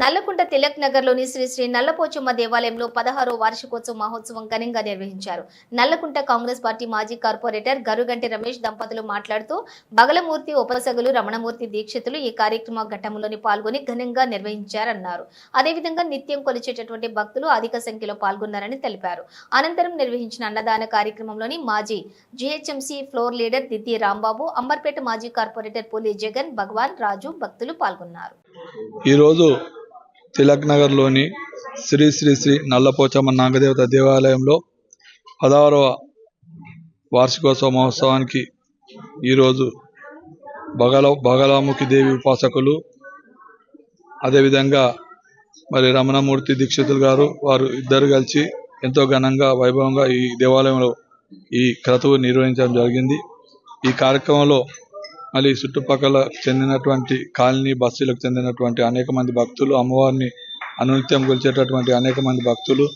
నల్లకుంట తిలక్ నగర్లోని శ్రీ శ్రీ నల్లపోచమ్మ దేవాలయంలో పదహారో వార్షికోత్సవ మహోత్సవం ఘనంగా నిర్వహించారు. నల్లకుంట కాంగ్రెస్ పార్టీ మాజీ కార్పొరేటర్ గరుగంటి రమేష్ దంపతులు మాట్లాడుతూ బగలమూర్తి ఉపసగులు రమణమూర్తి దీక్షితులు ఈ కార్యక్రమ ఘట్టంలోని పాల్గొని ఘనంగా నిర్వహించారన్నారు. అదేవిధంగా నిత్యం కొలిచేటటువంటి భక్తులు అధిక సంఖ్యలో పాల్గొన్నారని తెలిపారు. అనంతరం నిర్వహించిన అన్నదాన కార్యక్రమంలోని మాజీ జీహెచ్ఎంసీ ఫ్లోర్ లీడర్ దిద్ది రాంబాబు అంబర్పేట మాజీ కార్పొరేటర్ పులి జగన్ భగవాన్ రాజు భక్తులు పాల్గొన్నారు. ఈరోజు తిలక్ నగర్లోని శ్రీ శ్రీ శ్రీ నల్లపోచమ్మ నాగదేవత దేవాలయంలో పదహారవ వార్షికోత్సవ మహోత్సవానికి ఈరోజు బగల బగలాముఖి దేవి ఉపాసకులు అదేవిధంగా మరి రమణమూర్తి దీక్షితులు గారు వారు ఇద్దరు కలిసి ఎంతో ఘనంగా వైభవంగా ఈ దేవాలయంలో ఈ క్రతువు నిర్వహించడం జరిగింది. ఈ కార్యక్రమంలో మళ్ళీ చుట్టుపక్కల చెందినటువంటి కాలనీ బస్తీలకు చెందినటువంటి అనేక మంది భక్తులు అమ్మవారిని అనునిత్యం కొలిచేటటువంటి అనేక మంది భక్తులు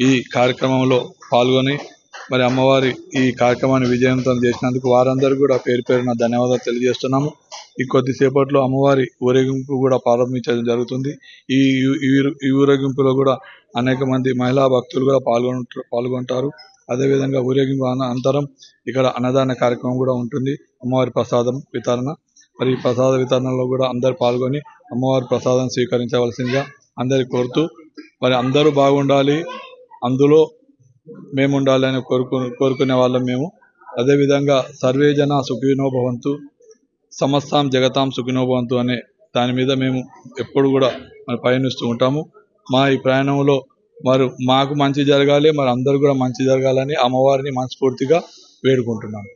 ఈ కార్యక్రమంలో పాల్గొని మరి అమ్మవారి ఈ కార్యక్రమాన్ని విజయవంతం చేసినందుకు వారందరూ కూడా పేరు పేరున ధన్యవాదాలు తెలియజేస్తున్నాము. ఈ కొద్దిసేపట్లో అమ్మవారి ఊరేగింపు కూడా ప్రారంభించడం జరుగుతుంది. ఈ ఈ- ఊరేగింపులో కూడా అనేక మంది మహిళా భక్తులు కూడా పాల్గొంటారు. అదేవిధంగా ఊరేగింపు అనంతరం ఇక్కడ అన్నదాన కార్యక్రమం కూడా ఉంటుంది. అమ్మవారి ప్రసాదం వితరణ. మరి ఈ ప్రసాద వితరణలో కూడా అందరు పాల్గొని అమ్మవారి ప్రసాదం స్వీకరించవలసిందిగా అందరి కోరుతూ మరి అందరూ బాగుండాలి అందులో మేము ఉండాలి అని కోరుకు కోరుకునే వాళ్ళం మేము. అదేవిధంగా సర్వే జన సుఖినో భవంతు సమస్తాం జగతాం సుఖినో భవంతు అనే దాని మీద మేము ఎప్పుడు కూడా మరి పయనిస్తూ ఉంటాము. మా ఈ ప్రయాణంలో మరి మాకు మంచి జరగాలి మరి అందరు కూడా మంచి జరగాలని అమ్మవారిని మనస్ఫూర్తిగా వేడుకుంటున్నాను